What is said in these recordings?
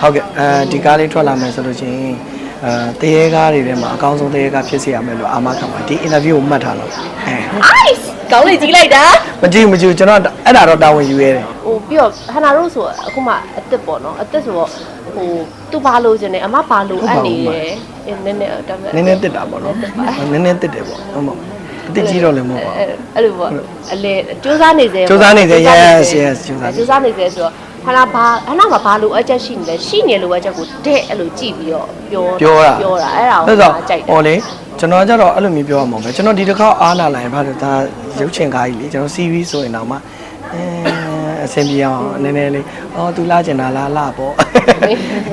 ဟုတ်ကဲ့အဲဒီကားလေးထွက်လာမယ်ဆိုလို့ချင်းအဲတရေကားတွေထဲမှာအကောင်းဆုံးတရေကားဖြစ်စေရမယ်လို့အာမခံပါဒီ interview ကိုမှတ်ထားလို့အဲ ice ကောင်းလေးကြီးလိုက်တာမကြည့်မကြည့်ကျွန်တော်အဲ့ဒါတော့တာဝန်ယူရတယ်ဟိုပြီးတော့ဟနာတို့ဆိုအခုမှအစ်စ်ပေါ့နော်အစ်စ်ဆိုတော့ဟိုသူဘာလို့ခြင်းလဲအမဘာလို့အပ်နေတယ်အဲနည်းနည်းဒါပေနည်းမဲ့နည်းတစ်တာပေါ့နော်နည်းနည်းတစ်တယ်ပေါ့ဟုတ်မဟုတ်အတစ်ကြီးတော့လည်းမဟုတ်ပါဘူးအဲ့အဲ့လိုပေါ့အလေစူးစမ်းနေစေစူးစမ်းနေစေ yes yes စူးစမ်းနေစေစူးစမ်းနေစေဆိုတော့ ဟနာဘာဟနာမှာဘာလို့အချက်ရှိနေလဲရှိနေလို့အချက်ကိုတဲ့အဲ့လိုကြည့်ပြီးတော့ပြောပြောတာပြောတာအဲ့ဒါဆိုကိုတော့ကြိုက်တယ်ဟောလေကျွန်တော်ကကြတော့အဲ့လိုမျိုးပြောရမှာပဲကျွန်တော်ဒီတစ်ခါအားလာလိုက်ဘာလို့ဒါရုပ်ချင်ကားကြီးလေကျွန်တော် CV ဆိုရင်တော့မှအဲအဆင်ပြေအောင်နည်းနည်းလေးအော်သူလာကျင်တာလားလာပေါ့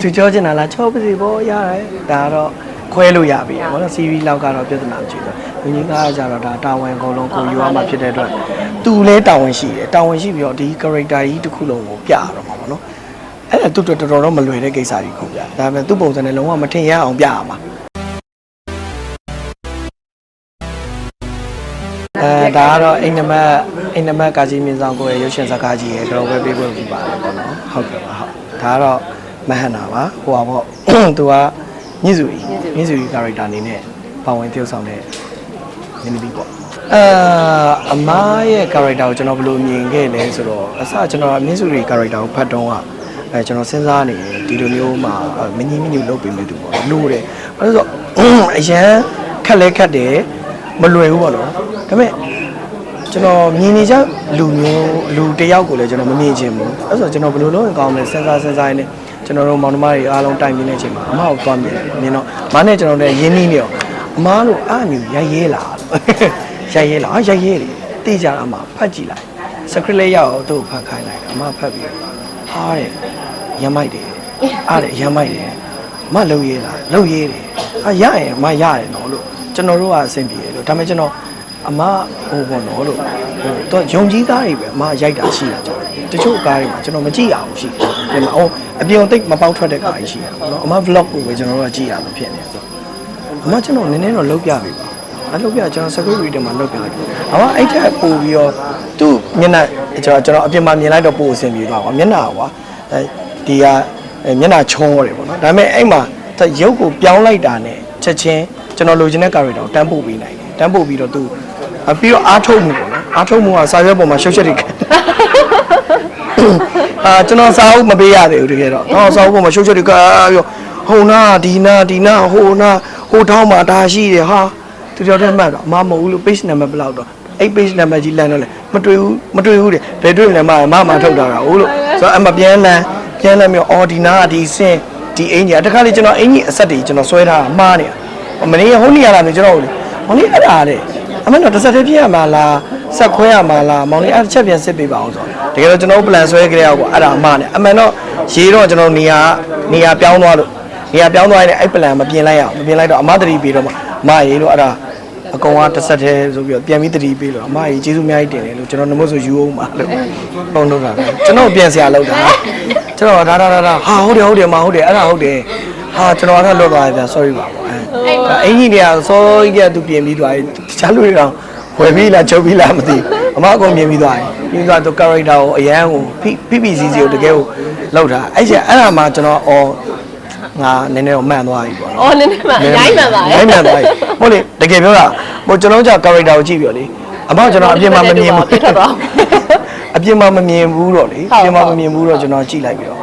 သူကြောကျင်တာလားချောပါစီပေါ့ရတယ်ဒါကတော့ခွဲလို့ရပြီဘောနော် CV လောက်ကတော့ပြဿနာမရှိဘူးညီကြီးကကြတော့ဒါတာဝန်အကုန်လုံးကိုယူရမှာဖြစ်တဲ့အတွက် သူလည်းတာဝန်ရှိတယ်တာဝန်ရှိပြီးတော့ဒီ character ကြီးတစ်ခုလုံးကိုပြရတော့မှာပေါ့နော်အဲ့ဒါသူတော်တော်တော့မလွယ်တဲ့ကိစ္စကြီးခုပြဒါပေမဲ့သူ့ပုံစံနဲ့လုံးဝမထင်ရအောင်ပြရမှာအဲဒါကတော့အိမ်နမက်အိမ်နမက်ကာကြီးမြင်းဆောင်ကိုရဲ့ရုပ်ရှင်ဇာတ်ကားကြီးရဲ့ကတော့ပဲပေးဖို့ဖြစ်ပါတယ်ပေါ့နော်ဟုတ်ကဲ့ပါဟုတ်ဒါကတော့မဟန်နာပါဟိုပါပေါ့သူကမြင့်စုကြီးမြင့်စုကြီး character အနေနဲ့ပါဝင်သရုပ်ဆောင်တဲ့မင်းသမီးပေါ့ အာအမားရဲ့ character ကိုကျွန်တော်ဘယ်လိုမြင်ခဲ့လဲဆိုတော့အစကျွန်တော်မြင့်စုကြီး character ကိုဖတ်တော့ကအဲကျွန်တော်စဉ်းစားနေတယ်ဒီလိုမျိုးမှာမငြင်းမညူလုပ်ပေးမယ်သူပေါ့လို့တယ်ဘာလို့လဲဆိုတော့အရန်ခက်လဲခက်တယ်မလွယ်ဘူးပေါ့နော်ဒါပေမဲ့ကျွန်တော်မြင်နေကြလူမျိုးလူတစ်ယောက်ကိုလည်းကျွန်တော်မမြင်ချင်ဘူးအဲ့ဆိုကျွန်တော်ဘယ်လိုလုပ်ရင်ကောင်းမလဲစဉ်းစားစဉ်းစားရင်းနဲ့ကျွန်တော်တို့မောင်နှမတွေအားလုံးတိုင်ပြနေတဲ့အချိန်မှာအမကိုသွားမြင်တယ်မြင်တော့မနဲ့ကျွန်တော်လည်းရင်းနှီးနေတော့အမားတို့အာမျိုးရိုက်ရဲလား ရိုက်ရဲလားရိုက်ရဲလေတေးကြတာအမဖတ်ကြည့်လိုက်စခရစ်လေးရောက်တော့သူ့ကိုဖတ်ခိုင်းလိုက်တယ်အမဖတ်ပြီးတော့ဟာတဲ့ရမ်းမိုက်တယ်အားတယ်ရမ်းမိုက်တယ်အမလုံရဲလားလုံရဲတယ်အာရရင်အမရတယ်နော်လို့ကျွန်တော်တို့ကအဆင်ပြေတယ်လို့ဒါပေမဲ့ကျွန်တော်အမဟိုပေါ့နော်လို့ဟိုတော့ယုံကြည်ကားတွေပဲအမရိုက်တာရှိတာကြောင့်တချို့ကားတွေမှာကျွန်တော်မကြည့်ရအောင်ရှိတယ်ဒီမှာအော်အပြင်သိပ်မပေါက်ထွက်တဲ့ကားကြီးရှိတာပေါ့နော်အမ vlog ကိုပဲကျွန်တော်တို့ကကြည့်ရမှာဖြစ်နေတယ်ဆိုအမကျွန်တော်နည်းနည်းတော့လုပ်ပြပြီပါ အဲ့လုပ်ပြကျွန်တော် secret reader မှာလုပ်ပြလိုက်တယ်အမအဲ့ထက်ပို့ပြီးတော့သူ့မျက်နှာကျွန်တော်ကျွန်တော်အပြင်မှာမြင်လိုက်တော့ပို့အဆင်ပြေသွားပါမျက်နှာကွာအဲဒီကမျက်နှာချုံးရတယ်ပေါ့နော်ဒါပေမဲ့အဲ့မှာရုပ်ကိုပြောင်းလိုက်တာနဲ့ချက်ချင်းကျွန်တော်လိုချင်တဲ့ character ကိုတန်းပို့ပေးနိုင်တယ်တန်းပို့ပြီးတော့သူအပြီးတော့အားထုတ်မှုပေါ့နော်အားထုတ်မှုကစာရွက်ပေါ်မှာရှုပ်ချက်တွေခံအာကျွန်တော်စာအုပ်မပေးရသေးဘူးတကယ်တော့ဟောစာအုပ်ပေါ်မှာရှုပ်ချက်တွေကပြီးတော့ဟိုနာဒီနာဒီနာဟိုနာဟိုထောင်းမှာဒါရှိတယ်ဟာ သူတို့တက်မှတ်တော့အမမဟုတ်ဘူးလို့ page number ဘယ်လောက်တော့အဲ့ page number ကြီးလမ်းတော့လေမတွေ့ဘူးမတွေ့ဘူးတဲ့ဘယ်တွေ့မလဲမမမထုတ်တာတာဟုတ်လို့ဆိုတော့အမပြန်လန်းပြန်လန်းပြီးအော်ဒီနာကဒီစင်ဒီအင်ကြီးတခါလေကျွန်တော်အင်ကြီးအဆက်တွေကျွန်တော်ဆွဲထားတာမှားနေတာမနေ့ဟိုနေ့ရလာမျိုးကျွန်တော်ဟိုလေဟိုနေ့အဲ့ဒါလေအမတော့တစ်ဆက်တည်းပြရမှာလားဆက်ခွဲရမှာလားမောင်လေးအဲ့တစ်ချက်ပြန်စစ်ပေးပါအောင်ဆိုတော့တကယ်တော့ကျွန်တော် plan ဆွဲကြရအောင်ပေါ့အဲ့ဒါအမှားနဲ့အမှန်တော့ရေတော့ကျွန်တော်နေရာနေရာပြောင်းသွားလို့နေရာပြောင်းသွားရင်အဲ့ plan မပြင်လိုက်ရအောင်မပြင်လိုက်တော့အမတတိပြီးတော့မှအမရေလို့အဲ့ဒါ အကောင်ကတစ်ဆက်တည်းဆိုပြီးတော့ပြန်ပြီးတတိပေးလို့အမရေကျေးဇူးအများကြီးတင်တယ်လို့ကျွန်တော်နှမဆိုယူအောင်ပါလို့ပုံလုပ်တာကျွန်တော်ပြန်ဆရာလောက်တာကျွန်တော်ဒါဒါဒါဒါဟာဟုတ်တယ်ဟုတ်တယ်မဟုတ်တယ်အဲ့ဒါဟုတ်တယ်ဟာကျွန်တော်ကတော့လွတ်သွားပြီဗျာ sorry ပါပေါ့အဲဒါအင်ကြီးတွေကစောကြီးကသူပြင်ပြီးသွားပြီတခြားလူတွေတော့ဝယ်ပြီးလားချုပ်ပြီးလားမသိဘူးအမအကုန်ပြင်ပြီးသွားပြီပြီးသွားသူ character ကိုအရန်ကို PPCC ကိုတကယ်ကိုလောက်တာအဲ့ကျအဲ့ဒါမှကျွန်တော်အော် ငါနည်းနည်းတော့မှန်သွားပြီပေါ့နော်အော်နည်းနည်းမှအများကြီးမှန်ပါရဲ့ရိုင်းမှန်သွားပြီဟုတ်လေတကယ်ပြောတာဟိုကျွန်တော်ကြောင့် character ကိုကြည့်ပြီးတော့လေအမကျွန်တော်အပြင်မှာမမြင်ဘူးပြတ်ထွက်သွားအပြင်မှာမမြင်ဘူးတော့လေဟုတ်အပြင်မှာဟုတ်မမြင်ဘူးတော့ကျွန်တော်ကြည့်လိုက်ပြီးတော့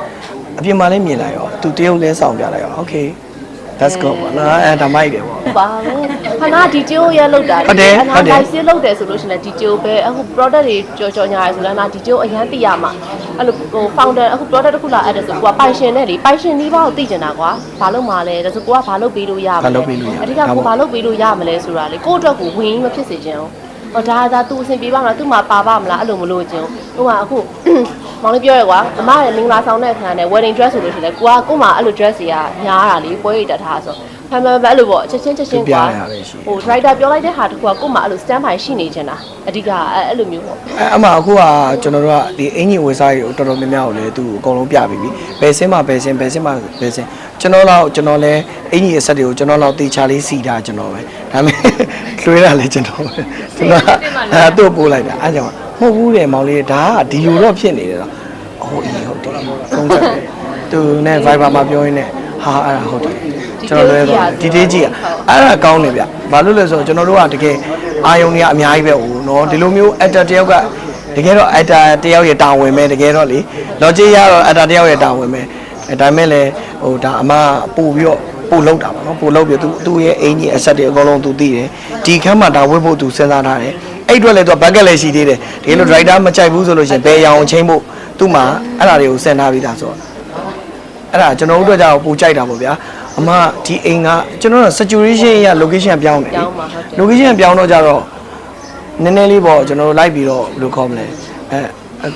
အပြင်မှာလည်းမြင်လိုက်ရောသူတရုပ်လဲဆောင်ပြလိုက်ရော okay let's go ပါနော်အဲဒါမိုက်တယ်ပေါ့ ပါဘူးခဏဒီကျိုးရလောက်တာဟုတ်တယ်အဟုနာတ်တယ်လိုက်စင်းလောက်တယ်ဆိုလို့ရှိရင်ဒီကျိုးပဲအခု product တွေကြော်ကြော်ညာရဆိုလည်းနာဒီကျိုးအရန်သိရမှာအဲ့လိုဟို founder အခု product တစ်ခုလာအပ်တယ်ဆိုကိုကပိုင်ရှင်နဲ့လေပိုင်ရှင်ဒီဘောကိုသိကျင်တာကွာဘာလို့မှလဲဒါဆိုကိုကဘာလို့ပေးလို့ရမလဲဘာလုပ်ပေးလို့ရအဓိကကိုဘာလို့ပေးလို့ရမလဲဆိုတာလေကိုယ့်အတွက်ကိုဝင်မဖြစ်စေချင်ဘူး ဟောဒါဒါသူအဆင်ပြေပါမလားသူ့မှာပါပါမလားအဲ့လိုမလို့ခြင်းဟိုကအခုမောင်လေးပြောရကွာအမရဲ့မင်္ဂလာဆောင်တဲ့အခါနဲ့ wedding dress ဆိုလို့ရှိရင်လေကိုကကို့မှာအဲ့လို dress တွေကညားတာလေပွဲရိတ်တထားဆို ဖမ်းဖမ်းပဲအဲ့လိုပေါ့ချက်ချင်းချက်ချင်းကွာပြပြရတယ်ရှိတယ်ဟို driver ပြောလိုက်တဲ့ဟာတခုကကို့မှာအဲ့လို stand by ရှိနေချင်တာအဓိကအဲ့အဲ့လိုမျိုးပေါ့အဲအမအခုကကျွန်တော်တို့ကဒီအင်ကြီးဝယ်စားကြီးကိုတော်တော်များများကိုလည်းသူ့ကိုအကုန်လုံးပြပြီးပြီဘယ်စင်းမှာဘယ်စင်းဘယ်စင်းမှာဘယ်စင်းကျွန်တော်တော့ကျွန်တော်လည်းအင်ကြီးအဆက်တွေကိုကျွန်တော်တော့တေချာလေးစီတာကျွန်တော်ပဲဒါပေမဲ့လွှဲတာလည်းကျွန်တော်ပဲကျွန်တော်ကအဲသူ့ကိုပို့လိုက်တာအဲကြောင့်မဟုတ်ဘူးတဲ့မောင်လေးဒါကဒီလိုတော့ဖြစ်နေတယ်တော့အော်အေးဟုတ်တယ်ဖုန်းဆက်တယ်တသူနဲ့ Viber မှာပြောရင်းနဲ့ဟာအဲ့ဒါဟုတ်တယ် ကျွန်တော်လွဲသွားဒီတေးကြီးอ่ะအဲ့ဒါကောင်းတယ်ဗျဘာလို့လဲဆိုတော့ကျွန်တော်တို့ကတကယ်အာယုံတွေကအများကြီးပဲဟိုနော်ဒီလိုမျိုး actor တယောက်ကတကယ်တော့ actor တယောက်ရဲ့တာဝန်ပဲတကယ်တော့လေ logic ရတော့ actor တယောက်ရဲ့တာဝန်ပဲအဲဒါမဲ့လည်းဟိုဒါအမပို့ပြီးတော့ပို့လောက်တာပါနော်ပို့လောက်ပြီးသူသူ့ရဲ့အင်ကြီးအဆက်တွေအကုန်လုံးသူသိတယ်ဒီခန်းမှာဒါဝတ်ဖို့သူစဉ်းစားထားတယ်အဲ့အတွက်လည်းသူကဘက်ကလည်းရှိသေးတယ်တကယ်လို့ driver မကြိုက်ဘူးဆိုလို့ရှိရင်ဘယ်ရောင်ချင်းဖို့သူ့မှာအဲ့ဒါတွေကိုစဉ်းစားပြီးသားဆိုတော့အဲ့ဒါကျွန်တော်တို့အတွက်ကြောင့်ပူကြိုက်တာပေါ့ဗျာ အမဒီအိမ်ကကျွန်တော်တို့ saturation ရ location ပြောင်းတယ်ပြောင်းပါဟုတ်တယ် location ပြောင်းတော့ကြတော့နည်းနည်းလေးပေါ့ကျွန်တော်တို့လိုက်ပြီးတော့ဘယ်လိုခေါ်မလဲအဲ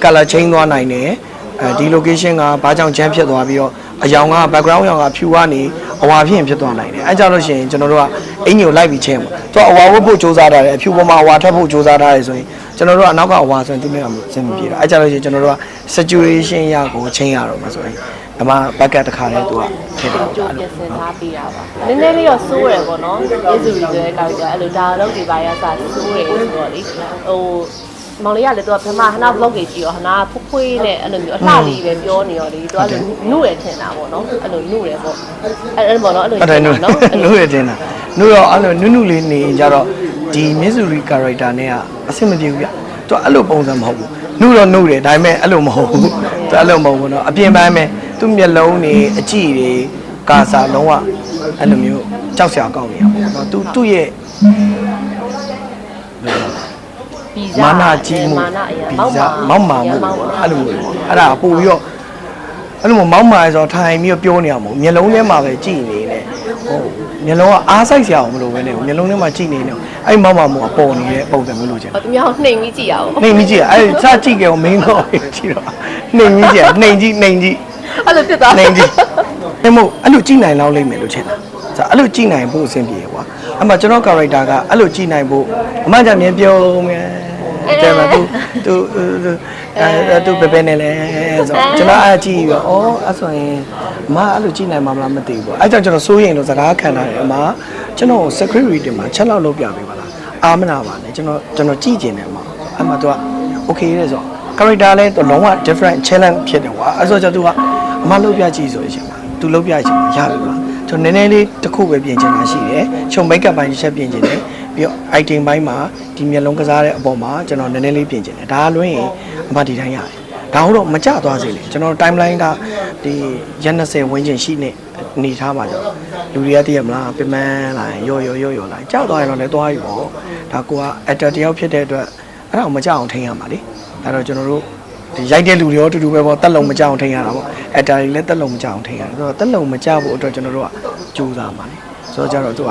color change သွားနိုင်တယ်အဲဒီ location ကဘာကြောင့် jam ဖြစ်သွားပြီးတော့ အယောင်က background ရောင်ကဖြူကနေအဝါဖြစ်ရင်ဖြစ်သွားနိုင်တယ်အဲကြလို့ရှိရင်ကျွန်တော်တို့ကအင်ကြီးကိုလိုက်ပြီးချင်းပေါ့သူကအဝါဝတ်ဖို့စူးစမ်းထားတယ်အဖြူပေါ်မှာအဝါထပ်ဖို့စူးစမ်းထားတယ်ဆိုရင်ကျွန်တော်တို့ကအနောက်ကအဝါဆိုရင်သူနဲ့အဆင်မပြေတော့အဲကြလို့ရှိရင်ကျွန်တော်တို့က saturation ရကိုချင်းရတော့မှာဆိုရင်အမ bucket တစ်ခါလေးသူကဖြစ်တယ်ကြိုးပြင်ဆင်ထားပေးတာပါနည်းနည်းလေးတော့စိုးရယ်ပေါ့နော်ယေစုရီဆိုတဲ့ကောက်ကြအဲ့လိုဒါတော့ဒီပါရစာစိုးရယ်ဆိုတော့လေဟို မောင်လေးကလည်းသူကဗမာဟနာ vlog တွေကြည့်ရောဟနာဖွဖွေးနဲ့အဲ့လိုမျိုးအလှလေးပဲပြောနေရောလေသူကလည်းနုရထင်တာပေါ့နော်အဲ့လိုနုရပေါ့အဲ့အဲ့ပေါ့နော်အဲ့လိုအဲ့ဒါနုနုရထင်တာနုရောအဲ့လိုနုနုလေးနေကြတော့ဒီမစ်ဆူရီ character နဲ့ကအဆင်မပြေဘူးဗျသူကအဲ့လိုပုံစံမဟုတ်ဘူးနုတော့နုတယ်ဒါပေမဲ့အဲ့လိုမဟုတ်ဘူးသူအဲ့လိုမဟုတ်ဘူးနော်အပြင်ပန်းပဲသူမျက်လုံးတွေအကြည့်တွေကစားလုံးဝအဲ့လိုမျိုးကြောက်စရာကောင်းနေတာပေါ့နော်သူသူ့ရဲ့ မာဇာနာကြီးမှုမာနာအရာဗီမောက်ဇာမာမောက်မာမှုအဲ့လိုမျိုးအဲ့ဒါပို့ပြီးတော့အဲ့လိုမျိုးမောက်မာဆိုတော့ထိုင်ပြီးတော့ပြောနေရမှာမဟုတ်မျက်လုံးထဲမှာပဲကြည့်နေတယ်ဟိုမျက်လုံးကအားစိုက်စရာအောင်မလို့ပဲနေမျက်လုံးထဲမှာကြည့်နေတယ်အဲ့မောက်မာမှုကပေါ်နေတဲ့ပုံစံမျိုးလိုချင်ဟိုသူများနှိမ်ပြီးကြည့်ရအောင်နှိမ်ကြီးကြည့်အဲ့စကြည့်ကြအောင်မင်းတော့ကြည့်တော့နှိမ်ကြီးကြည့်နှိမ်ကြီးနှိမ်ကြီးအဲ့လိုဖြစ်သွားနှိမ်ကြီးအဲ့မို့အဲ့လိုကြည့်နိုင်လောက်လိမ့်မယ်လို့ချင်တာဆိုအဲ့လိုကြည့်နိုင်ဖို့အဆင်ပြေကွာအမှကျွန်တော် character ကအဲ့လိုကြည့်နိုင်ဖို့အမှကြမြင်ပြုံးမယ် တယ်မသူသူအဲသူဘယ်ဘယ်နဲ့လဲဆိုတော့ကျွန်တော်အားကြည့်ရောဩအဲ့ဆိုရင်မအဲ့လိုကြည့်နိုင်မှာမလားမသိဘူးအဲ့ကြောင့်ကျွန်တော်စိုးရင်တော့စကားခံတာတယ်အမကျွန်တော် secret reading မှာချက်လောက်လုပ်ပြပေးပါလားအာမနာပါနဲ့ကျွန်တော်ကျွန်တော်ကြည့်ကျင်တယ်အမအဲ့မှာသူက okay တဲ့ဆိုတော့ character လဲတော့လုံးဝ different challenge ဖြစ်တယ်ကွာအဲ့ဆိုတော့သူကအမလုပ်ပြကြည့်ဆိုရင်သူလုပ်ပြချင်ရပြီပါကျွန်တော်နည်းနည်းလေးတစ်ခုပဲပြင်ချင်တာရှိတယ်။ခြုံမိတ်ကပ်ပိုင်းတစ်ချက်ပြင်ချင်တယ်။ ပြီးတော့ item ဘိုင်းမှာဒီမျက်လုံးကစားတဲ့အပေါ်မှာကျွန်တော်နည်းနည်းလေးပြင်ချင်တယ်ဒါလွင်းရင်အမဒီတိုင်းရတယ်ဒါဟုတ်တော့မကြသွားစေလေကျွန်တော် timeline ကဒီရက်20ဝန်းကျင်ရှိနေနေထားမှာကြောင့်လူတွေကတည်ရမလားပြင်ပန်းလာရင်ရော့ရော့ရော့ရော့လာကြောက်သွားရင်တော့လည်းသွားပြီပေါ့ဒါကိုက actor တယောက်ဖြစ်တဲ့အတွက်အဲ့ဒါကိုမကြောက်အောင်ထိန်းရမှာလေအဲ့တော့ကျွန်တော်တို့ဒီရိုက်တဲ့လူတွေရောအတူတူပဲပေါ့တက်လုံမကြအောင်ထိန်းရတာပေါ့အတာတွေလည်းတက်လုံမကြအောင်ထိန်းရတယ်ဆိုတော့တက်လုံမကြဖို့အတွက်ကျွန်တော်တို့ကကြိုးစားပါလေဆိုတော့ကြတော့သူက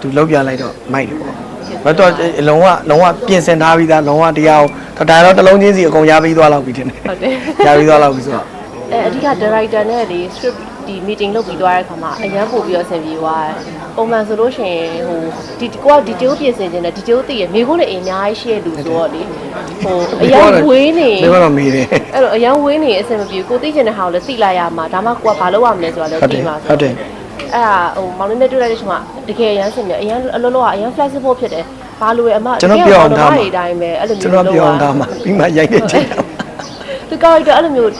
သူလောက်ပြလိုက်တော့မိုက်တယ်ပေါ့ဘယ်တော့လုံးဝလုံးဝပြင်ဆင်ထားပြီးသားလုံးဝတရားကိုဒါတော့တစ်လုံးချင်းစီအကုန်ရပြီးသွားလောက်ပြီထင်တယ်ဟုတ်တယ်ရပြီးသွားလောက်ပြီဆိုတော့အဲအဓိက director နဲ့ဒီ script ဒီ meeting လုပ်ပြီးသွားတဲ့ခါမှာအရန်ပို့ပြီးတော့ဆင်ပြေသွားတယ်။ပုံမှန်ဆိုလို့ရှိရင်ဟိုဒီကိုက detail ပြင်ဆင်ခြင်းနဲ့ detail သိရမိကုန်းနဲ့အများကြီးရှိရလူဆိုတော့လေဟိုအရန်ဝေးနေဒီကတော့မေးတယ်အဲ့တော့အရန်ဝေးနေအဆင်မပြေဘူးကိုသိချင်တဲ့ဟာကိုလည်းသိလိုက်ရမှာဒါမှကိုကဘာလုပ်ရမလဲဆိုတာလည်းဟုတ်တယ်သိမှာဟုတ်တယ် အဲ့ဒါဟိုမောင်လေးနဲ့တွေ့လိုက်တဲ့ချိန်မှာတကယ်အရန်ဆင်ပြေအရန်အလောလောကအရန် flexible ဖြစ်တယ်ဘာလို့လဲအမကျွန်တော်ပြောအောင်ထားမှာဒီတိုင်းပဲအဲ့လိုမျိုးကျွန်တော်ပြောအောင်ဒါမှပြီးမှရိုက်တဲ့ချိန်တော့သူ character အဲ့လိုမျိုး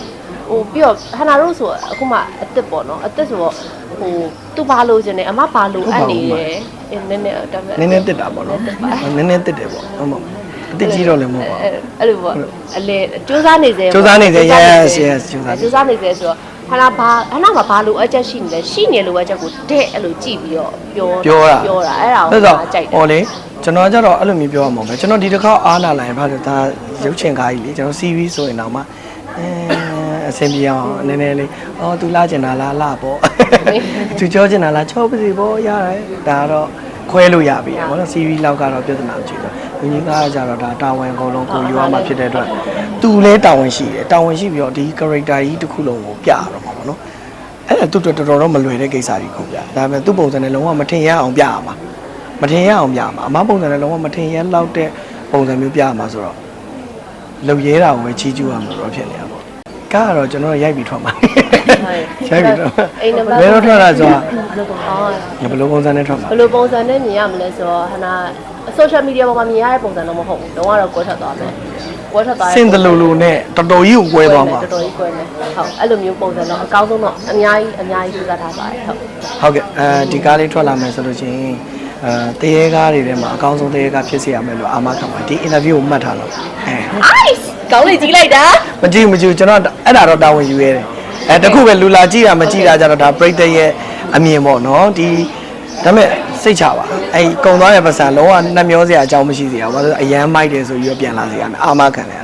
ဟိုပြီးတော့ဟနာတို့ဆိုအခုမှအစ်စ်ပေါ့နော်အစ်စ်ဆိုတော့ဟိုသူဘာလို့ခြင်းလဲအမဘာလို့အပ်နေတယ်အင်းနည်းနည်းဒါပေမဲ့နည်းနည်းတက်တာပေါ့နော်နည်းနည်းတက်တယ်ပေါ့ဟုတ်မဟုတ်အတက်ကြီးတော့လည်းမဟုတ်ပါဘူးအဲ့လိုပေါ့အလေစူးစမ်းနေစေစူးစမ်းနေစေ yes yes စူးစမ်းနေစေစူးစမ်းနေစေဆိုတော့ ဟနာဘာဟနာမှာဘာလို့အချက်ရှိနေလဲရှိနေလို့အချက်ကိုတဲ့အဲ့လိုကြည့်ပြီးတော့ပြောပြောတာပြောတာအဲ့ဒါဆိုကိုတော့ကြိုက်တယ်ဟောလေကျွန်တော်ကြတော့အဲ့လိုမျိုးပြောရမှာပဲကျွန်တော်ဒီတစ်ခါအားနာလာရင်ဘာလို့ဒါရုပ်ချင်ကားကြီးလေကျွန်တော် CV ဆိုရင်တော့မှအဲအဆင်ပြေအောင်နည်းနည်းလေးအော်သူလာကျင်တာလားလာပေါ့သူကြောကျင်တာလားချောပါစီပေါ့ရတယ်ဒါကတော့ခွဲလို့ရပြီဟောနော် CV လောက်ကတော့ပြဿနာမရှိဘူး။ ညီကြီးကကြတော့ဒါတာဝန်အကုန်လုံးကိုယူရမှာဖြစ်တဲ့အတွက်သူလည်းတာဝန်ရှိတယ်တာဝန်ရှိပြီးတော့ဒီ character ကြီးတစ်ခုလုံးကိုပြရတော့မှာပေါ့နော်။အဲ့ဒါသူတော်တော်တော့မလွယ်တဲ့ကိစ္စကြီးခုပြ။ဒါပေမဲ့သူ့ပုံစံနဲ့လုံးဝမထင်ရအောင်ပြရမှာ။မထင်ရအောင်ပြမှာအမပုံစံနဲ့လုံးဝမထင်ရလောက်တဲ့ပုံစံမျိုးပြရမှာဆိုတော့လုံရဲတာကိုပဲချီးကျူးရမှာတော့ဖြစ်နေတာပေါ့။ ကားကတော့ကျွန်တော်ရိုက်ပြီးထွက်မှာ။ရိုက်ပြီးတော့အိမ်နံပါတ်ဘယ်တော့ထွက်တာဆိုတော့အော်ဘယ်လိုပုံစံနဲ့ထွက်မှာဘယ်လိုပုံစံနဲ့မြင်ရမလဲဆိုတော့ဟနာ social media ပေါ်မှာမြင်ရတဲ့ပုံစံတော့မဟုတ်ဘူး။တော့ကတော့ကိုယ်ထွက်သွားမယ်ဝက်ထွက်သွားစင်တလူလူနဲ့တော်တော်ကြီးကိုကွဲသွားမှာတော်တော်ကြီးကွဲမယ်ဟုတ်အဲ့လိုမျိုးပုံစံတော့အကောင်းဆုံးတော့အများကြီးအများကြီးစူးစမ်းထားပါတယ်ဟုတ်ဟုတ်ကဲ့အဲဒီကားလေးထွက်လာမယ်ဆိုလို့ချင်း အဲတရေကားတွေထဲမှာအကောင်းဆုံးတရေကားဖြစ်စေရမယ်လို့အာမခံပါဒီ interview ကိုမှတ်ထားတော့အဲ ice ကောင်းလေးကြီးလိုက်တာမကြည့်မကြည့်ကျွန်တော်အဲ့ဒါတော့တာဝန်ယူရတယ်အဲတခုပဲလူလာကြည့်တာမကြည့်တာကြတော့ဒါပြိတ္တရဲ့အမြင်ပေါ့နော်ဒီဒါပေမဲ့စိတ်ချပါအဲကုံသွားတဲ့ပတ်စံလုံးဝနှမျောစရာအကြောင်းမရှိစေရဘာလို့လဲအရန်မိုက်တယ်ဆိုပြီးတော့ပြန်လာစေရမယ်အာမခံတယ်